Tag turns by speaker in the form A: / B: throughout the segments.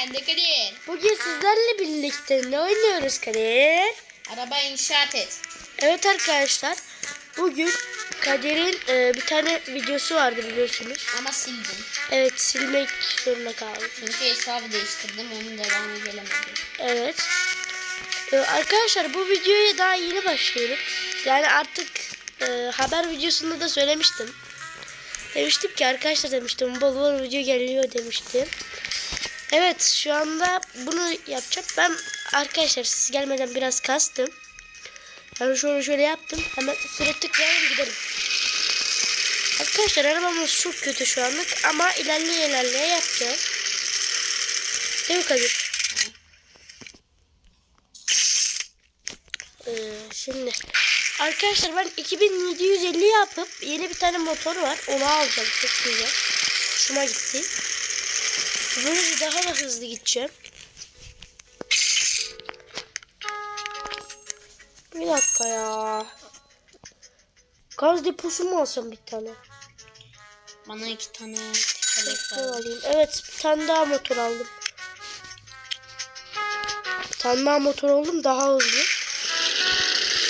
A: ben de Kadir.
B: Bugün sizlerle birlikte ne oynuyoruz Kadir?
A: Araba inşaat et.
B: Evet arkadaşlar. Bugün Kadir'in e, bir tane videosu vardı biliyorsunuz.
A: Ama sildim.
B: Evet silmek zorunda kaldım.
A: Çünkü hesabı değiştirdim. Onun devamı gelemedi.
B: Evet. E, arkadaşlar bu videoya daha yeni başlıyorum. Yani artık e, haber videosunda da söylemiştim. Demiştim ki arkadaşlar demiştim bol bol video geliyor demiştim. Evet şu anda bunu yapacağım. Ben arkadaşlar siz gelmeden biraz kastım. Yani şöyle şöyle yaptım. Hemen üstüne tıklayalım gidelim. Arkadaşlar arabamız çok kötü şu anlık ama ilerleye ilerleye yapacağız. Değil mi Kadir? Ee, şimdi arkadaşlar ben 2750 yapıp yeni bir tane motor var. Onu alacağım. Çok güzel. Hoşuma gitti. Böyle daha da hızlı gideceğim. Bir dakika ya. Gaz deposu mu alsam bir tane?
A: Bana iki tane tekerlek
B: alayım? Evet bir tane daha motor aldım. Bir tane daha motor aldım daha hızlı.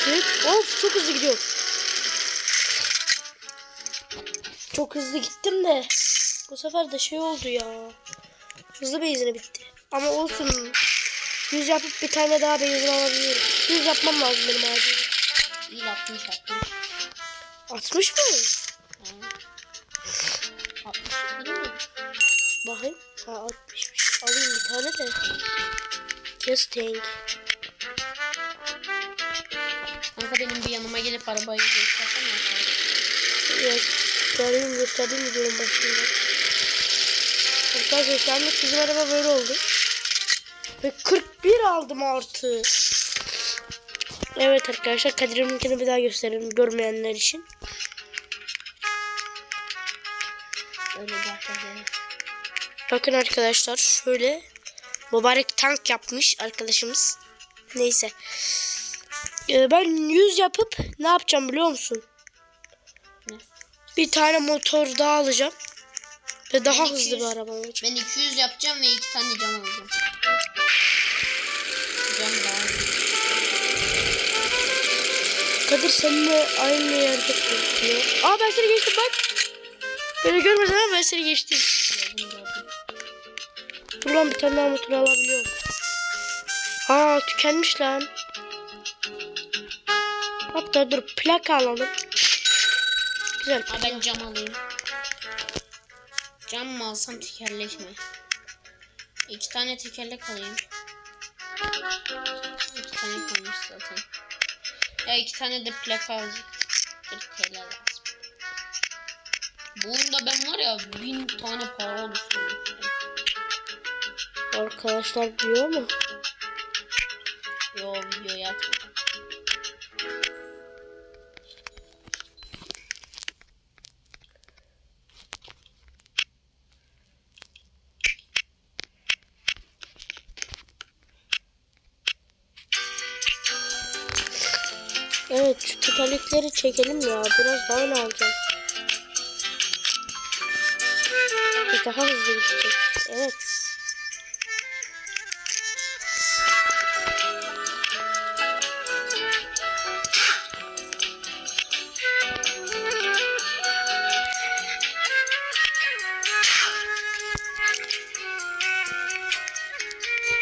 B: Süt. Of çok hızlı gidiyor. Çok hızlı gittim de bu sefer de şey oldu ya. Hızlı benzine bitti. Ama olsun. 100 yapıp bir tane daha benzin alabiliyorum. 100 yapmam lazım benim acil.
A: İyi 60 60.
B: 60 mı?
A: Ha. 60 değil mi?
B: Bakayım. Ha 60'mış. Alayım bir tane de. Just tank.
A: Kanka benim bir yanıma gelip arabayı göstersene.
B: Evet. Gördüğüm gösterdiğim videonun başında. Arkadaşlar şu anlık bizim araba böyle oldu. Ve 41 aldım artı. Evet arkadaşlar Kadir'inkini bir daha gösterelim görmeyenler için. Bakın arkadaşlar şöyle mübarek tank yapmış arkadaşımız. Neyse. Ee, ben 100 yapıp ne yapacağım biliyor musun?
A: Ne?
B: Bir tane motor daha alacağım. Ve daha
A: Ben
B: hızlı
A: 200
B: bir araba olacak.
A: Ben 200 yapacağım ve iki tane cam alacağım. Cam daha.
B: Kadir seninle aynı yerde bekliyor. Aa ben seni geçtim bak. Beni görmedin ama ben seni geçtim. Lan bir tane daha motor alabiliyorum. Aa tükenmiş lan. Hatta dur plaka alalım. Güzel.
A: Ha ben cam alayım. Cam mı alsam tekerlek mi? İki tane tekerlek alayım. İki tane kalmış zaten. Ya iki tane de plaka alacak. 40 TL lazım. Bunda ben var ya bin tane para oluşturdum.
B: Arkadaşlar biliyor mu?
A: Yo videoya atmadım.
B: Evet şu tekerlekleri çekelim ya. Biraz daha ne alacağım? Daha hızlı gidecek. Evet.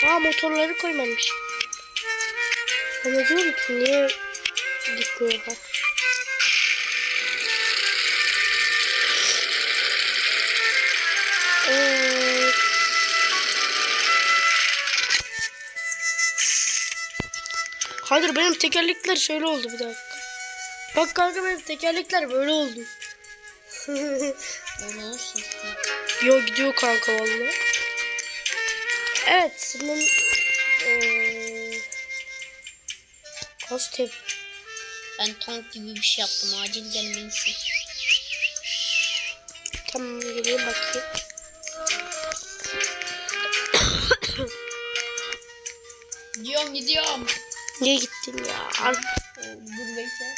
B: Aa motorları koymamış. Ben diyorum ki niye ha? Evet. Hayır benim tekerlekler şöyle oldu bir dakika. Bak kanka benim tekerlekler böyle oldu.
A: Öyle.
B: Yo gidiyor kanka vallahi. Evet senin Kas tep
A: Ben tank gibi bir şey yaptım. Acil gelmelisin.
B: Tamam geleyim bakayım.
A: Gidiyorum gidiyorum.
B: Niye gittin ya? Ar-
A: Dur bekle.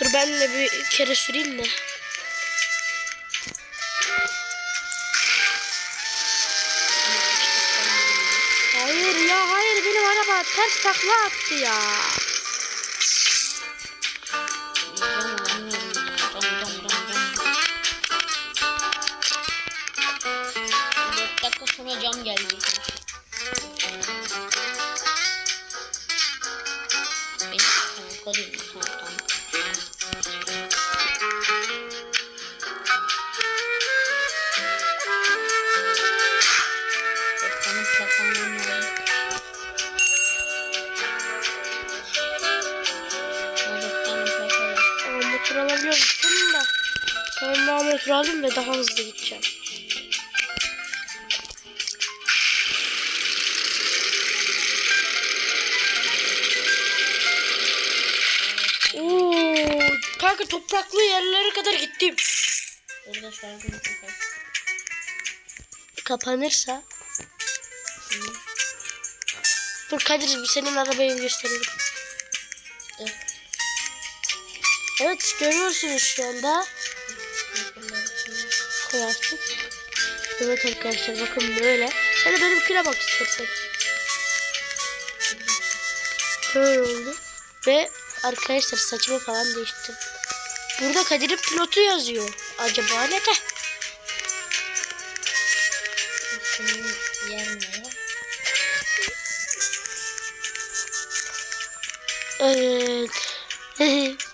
B: Dur ben de bir kere süreyim de. Ya hayır benim araba ters takla attı ya. Alabiliyor musun da? Ben daha motor aldım ve daha hızlı gideceğim. Oo, kanka topraklı yerlere kadar gittim.
A: Orada şarkı.
B: Kapanırsa. Dur Kadir bir senin arabayı gösterelim.
A: Dur.
B: Evet görüyorsunuz şu anda. Koy artık. Evet arkadaşlar bakın böyle. Sen de benimkine bak istersen. Böyle oldu. Ve arkadaşlar saçımı falan değiştirdim. Burada Kadir'in pilotu yazıyor. Acaba ne de?
A: Senin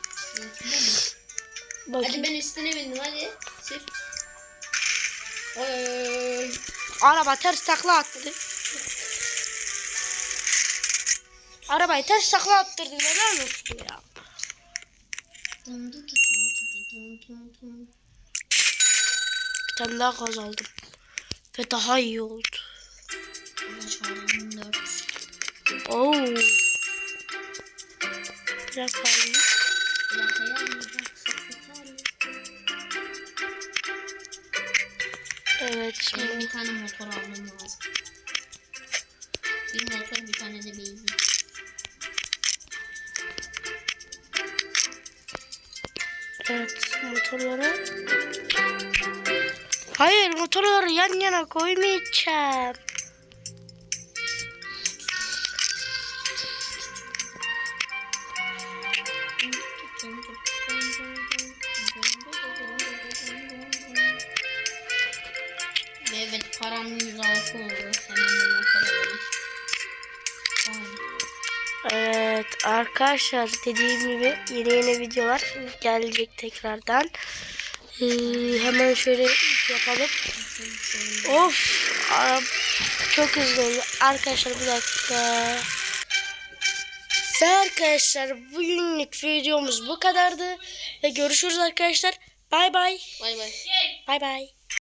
B: Evet.
A: Hadi ben üstüne bindim hadi. Sür. Oy oy oy.
B: Araba ters takla attı. Arabayı ters takla attırdı. Helal olsun ya. Bir tane daha gaz aldım. Ve daha iyi oldu. Oo. Biraz alayım. Evet
A: Benim
B: şimdi.
A: bir tane motor almam lazım. Bir motor bir tane de benzin.
B: Evet motorları. Hayır motorları yan yana koymayacağım.
A: Ve evet param 106 oldu. Hemen.
B: Evet arkadaşlar dediğim gibi yeni yeni videolar gelecek tekrardan. Ee, hemen şöyle yapalım. Of çok hızlı oluyor. Arkadaşlar bir dakika. Ve arkadaşlar bugünlük videomuz bu kadardı. Ve görüşürüz arkadaşlar. Bay bay.
A: Bay bay.
B: Bay bay.